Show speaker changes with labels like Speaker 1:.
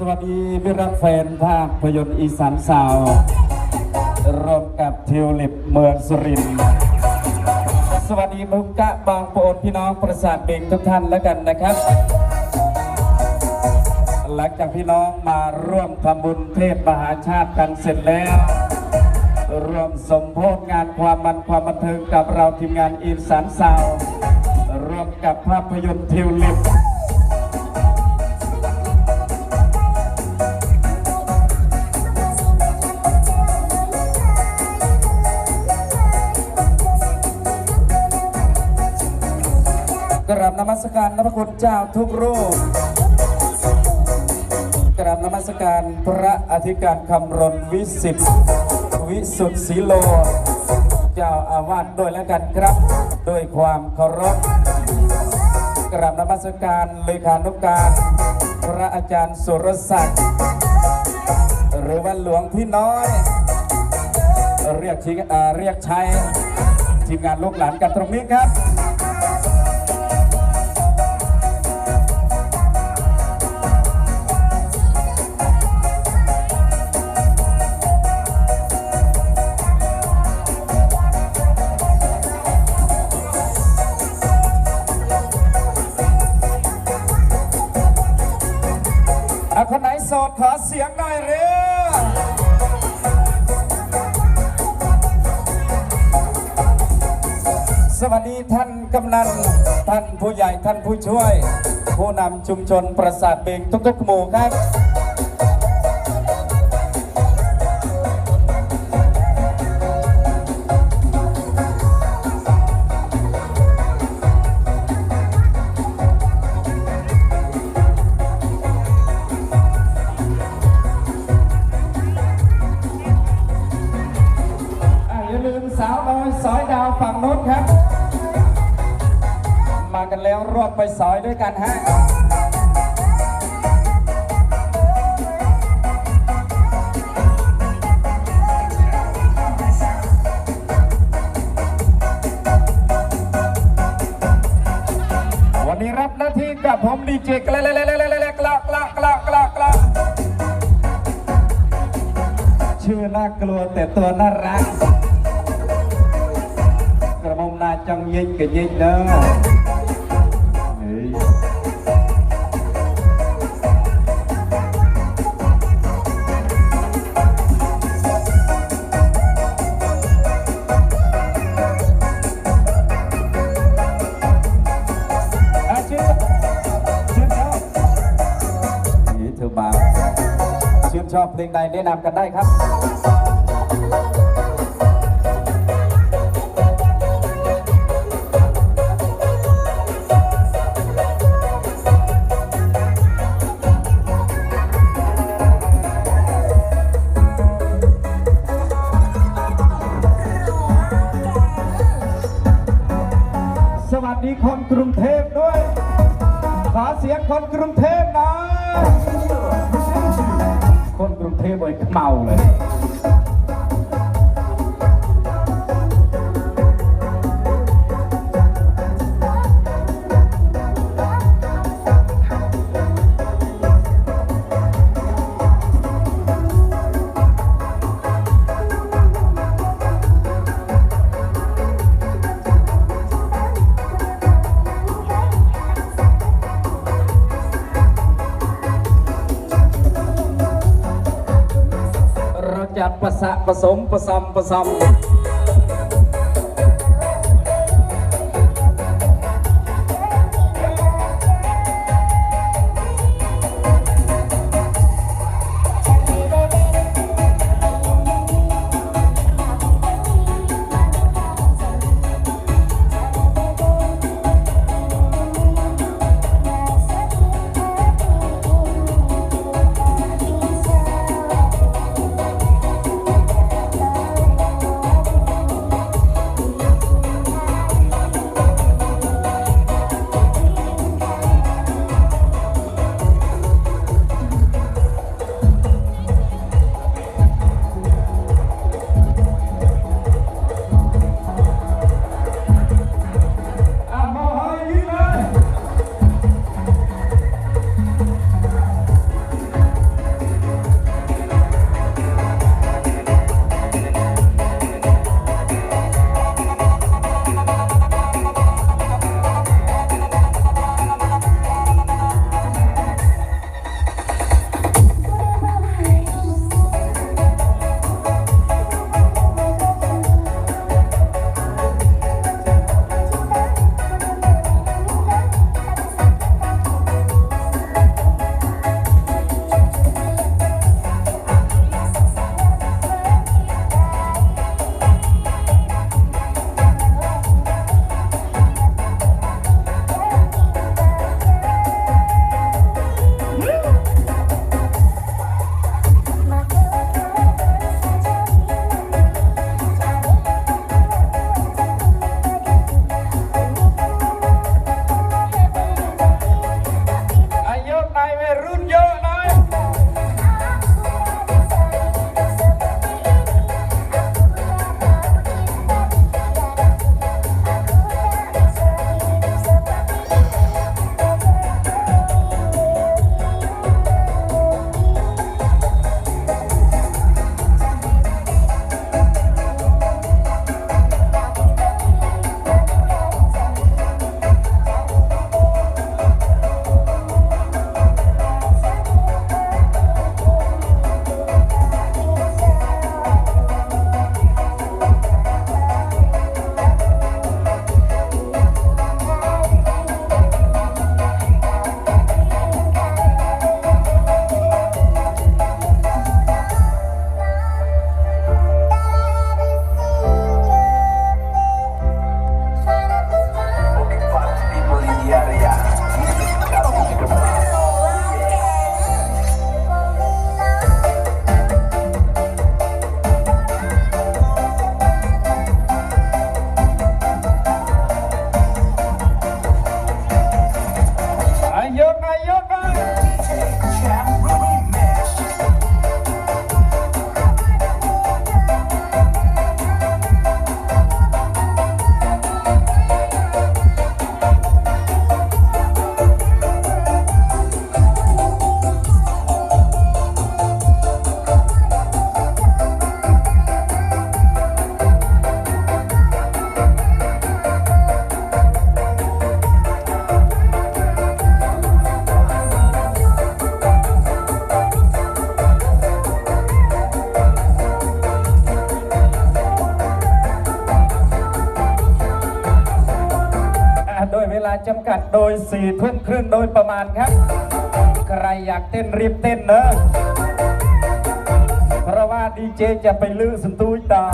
Speaker 1: สวัสดีมิรักแฟนภาพยนตร์อีสานสาวรวมกับทิวลิปเมืองสุรินทร์สวัสดีมุกกะบางโปรดพี่น้องประสาทเบงทุกท่านแล้วกันนะครับ หลังจากพี่น้องมาร่วมทำบุญเทศมหาชาติกันเสร็จแล้วร่วมสมโพธงานความมันความบันเทิงกับเราทีมงานอีสานสาวร่วมกับภาพยนตร์ทิวลิป มัสการพระคุณเจ้าทุกรูปกราบนมัสการพระอธิการคำรณวิสิทธิ์วิสุทธิศรีโล เจ้าอาวาสด้วยแล้วกันครับ ด้วยความเคารพกราบนมัสการเลขานุการ พระอาจารย์สุรศักดิ์หรือว่าหลวงพี่น้อย เรียกชิอ่าเรียกชัยทีมงานลูกหลานกันตรงนี้ครับ สวัสดีท่านกำนัน ท่านผู้ใหญ่ท่านผู้ช่วย ผู้นำชุมชนประสาทเบงทุกๆหมู่ครับ สาวน้อยสอยดาวฝั่งโน้นครับ มากันแล้วรวบไปสอยด้วยกันฮะวันนี้รับหน้าที่กับผมดีเจกละละละละละละกละกละกละกละกละชื่อน่ากลัวแต่ตัวน่ารักก มนาจังยิงกับยิงเด้อเฮ้ยอะชื่อชื่นชอบนี่เธอมาชื่นชอบเพลงใดแนะนำกันได้ครับ สวัสดีคนกรุงเทพด้วย ขอเสียงคนกรุงเทพหน่อยคนกรุงเทพเลยเมาเลย เระสะประสะผสมผสม วลาจำกัดโดยสี่ทุ่มครึ่งโดยประมาณครับ ใครอยากเต้นรีบเต้นเนอะเพราะว่าดีเจจะไปลื้อสตูดิโอต่อ